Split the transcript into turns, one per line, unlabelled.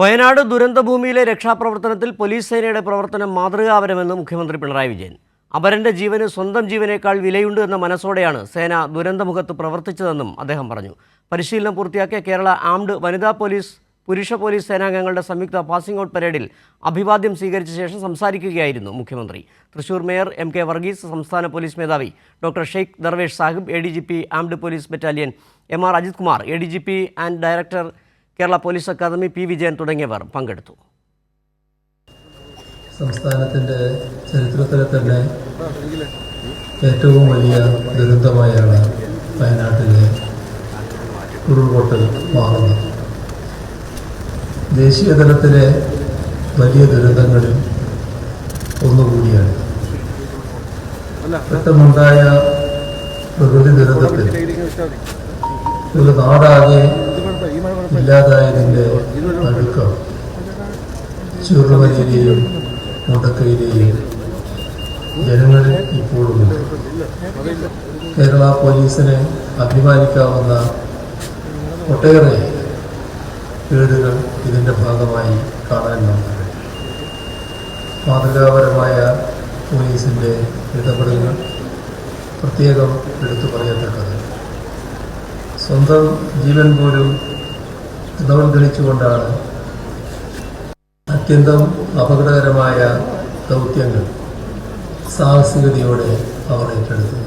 വയനാട് ദുരന്തഭൂമിയിലെ രക്ഷാപ്രവർത്തനത്തിൽ പോലീസ് സേനയുടെ പ്രവർത്തനം മാതൃകാപരമെന്ന് മുഖ്യമന്ത്രി പിണറായി വിജയൻ. അപരന്റെ ജീവന് സ്വന്തം ജീവനേക്കാൾ വിലയുണ്ട് എന്ന മനസ്സോടെയാണ് സേന ദുരന്തമുഖത്ത് പ്രവർത്തിച്ചതെന്നും അദ്ദേഹം പറഞ്ഞു. പരിശീലനം പൂർത്തിയാക്കിയ കേരള ആംഡ് വനിതാ പോലീസ് പുരുഷ പോലീസ് സേനാംഗങ്ങളുടെ സംയുക്ത പാസിംഗ് ഔട്ട് പരേഡിൽ അഭിവാദ്യം സ്വീകരിച്ച ശേഷം സംസാരിക്കുകയായിരുന്നു മുഖ്യമന്ത്രി. Thrissur mayor M K Varghese സംസ്ഥാന പോലീസ് മേധാവി doctor Sheikh Darvesh Sahib A D G P armed police battalion M R Ajith Kumar A D G P and director Kerala police academy P Vijayan തുടങ്ങിയവർ പങ്കെടുത്തു.
സംസ്ഥാനത്തിന്റെ ചരിത്രത്തിലെ തന്നെ ഏറ്റവും വലിയ ദുരന്തമായാണ് വയനാട്ടിലെ ഉരുൾപൊട്ടൽ മാറുന്നത്. ദേശീയ തലത്തിലെ വലിയ ദുരന്തങ്ങളിൽ ഒന്നുകൂടിയാണ്. പെട്ടെന്നുണ്ടായ പ്രകൃതി ദുരന്തത്തിൽ ഒരു നാടാകെ ഇല്ലാതായതിന്റെ നടുക്കം ചുരുമലയിലെയും മുടക്കയിലെയും ജനങ്ങളിൽ ഇപ്പോഴുമുണ്ട്. കേരള പോലീസിനെ അഭിമാനിക്കാവുന്ന ഒട്ടേറെ വീടുകൾ ഇതിന്റെ ഭാഗമായി കാണാൻ നമുക്ക് മാതൃകാപരമായ പോലീസിന്റെ ഇടപെടലുകൾ പ്രത്യേകം എടുത്തു പറയത്തക്കത്. സ്വന്തം ജീവൻ പോലും ഇതവൽഗണിച്ചുകൊണ്ടാണ് അത്യന്തം അപകടകരമായ ദൗത്യങ്ങൾ സാഹസികതയോടെ അവർ ഏറ്റെടുത്തത്.